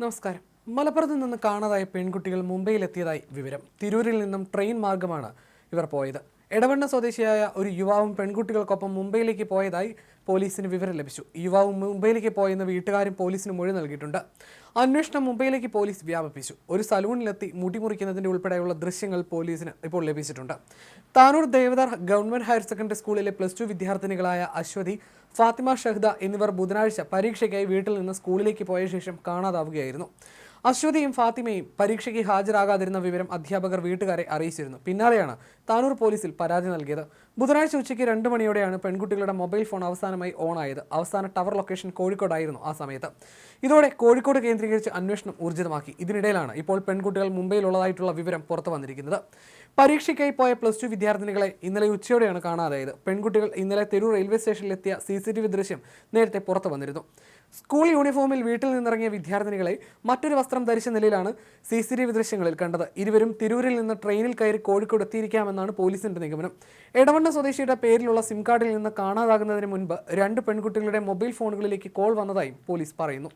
നമസ്കാരം. മലപ്പുറത്ത് നിന്ന് കാണാതായ പെൺകുട്ടികൾ മുംബൈയിലെത്തിയതായി വിവരം. തിരൂരിൽ നിന്നും ട്രെയിൻ മാർഗമാണ് ഇവർ പോയത്. എടവണ്ണ സ്വദേശിയായ ഒരു യുവാവും പെൺകുട്ടികൾക്കൊപ്പം മുംബൈയിലേക്ക് പോയതായി പോലീസിന് വിവരം ലഭിച്ചു. യുവാവും മുംബൈയിലേക്ക് പോയെന്ന് വീട്ടുകാരും പോലീസിന് മൊഴി നൽകിയിട്ടുണ്ട്. അന്വേഷണം മുംബൈയിലേക്ക് പോലീസ് വ്യാപിപ്പിച്ചു. ഒരു സലൂണിലെത്തി മുടി മുറിക്കുന്നതിന്റെ ഉൾപ്പെടെയുള്ള ദൃശ്യങ്ങൾ പോലീസിന് ഇപ്പോൾ ലഭിച്ചിട്ടുണ്ട്. Tanur Devadar government higher secondary സ്കൂളിലെ പ്ലസ് ടു വിദ്യാർത്ഥിനികളായ അശ്വതി ഫാത്തിമ ഷഹ്ദ എന്നിവർ ബുധനാഴ്ച പരീക്ഷയ്ക്കായി വീട്ടിൽ നിന്ന് സ്കൂളിലേക്ക് പോയ ശേഷം കാണാതാവുകയായിരുന്നു. അശ്വതിയും ഫാത്തിമയും പരീക്ഷയ്ക്ക് ഹാജരാകാതിരുന്ന വിവരം അധ്യാപകർ വീട്ടുകാരെ അറിയിച്ചിരുന്നു. പിന്നാലെയാണ് താനൂർ പോലീസിൽ പരാതി നൽകിയത്. ബുധനാഴ്ച ഉച്ചയ്ക്ക് രണ്ട് മണിയോടെയാണ് പെൺകുട്ടികളുടെ മൊബൈൽ ഫോൺ അവസാനമായി ഓൺ ആയത് അവസാന ടവർ ലൊക്കേഷൻ കോഴിക്കോടായിരുന്നു ആ സമയത്ത്. ഇതോടെ കോഴിക്കോട് കേന്ദ്രീകരിച്ച് അന്വേഷണം ഊർജിതമാക്കി. ഇതിനിടയിലാണ് ഇപ്പോൾ പെൺകുട്ടികൾ മുംബൈയിലുള്ളതായിട്ടുള്ള വിവരം പുറത്തു വന്നിരിക്കുന്നത്. പരീക്ഷയ്ക്കായി പോയ പ്ലസ് ടു വിദ്യാർത്ഥിനികളെ ഇന്നലെ ഉച്ചയോടെയാണ് കാണാതായത്. പെൺകുട്ടികൾ ഇന്നലെ തെരൂർ റെയിൽവേ സ്റ്റേഷനിലെത്തിയ സി സി ടി വി ദൃശ്യം നേരത്തെ പുറത്തു വന്നിരുന്നു. സ്കൂൾ യൂണിഫോമിൽ വീട്ടിൽ നിന്നിറങ്ങിയ വിദ്യാർത്ഥിനികളെ മറ്റൊരു വസ്ത്രം ധരിച്ച നിലയിലാണ് സി സി ടി വി ദൃശ്യങ്ങളിൽ കണ്ടത്. ഇരുവരും തിരൂരിൽ നിന്ന് ട്രെയിനിൽ കയറി കോഴിക്കോട് എത്തിയിരിക്കാമെന്നാണ് പോലീസിന്റെ നിഗമനം. എടവണ്ണ സ്വദേശിയുടെ പേരിലുള്ള സിം കാർഡിൽ നിന്ന് കാണാതാകുന്നതിന് മുൻപ് രണ്ട് പെൺകുട്ടികളുടെ മൊബൈൽ ഫോണുകളിലേക്ക് കോൾ വന്നതായും പോലീസ് പറയുന്നു.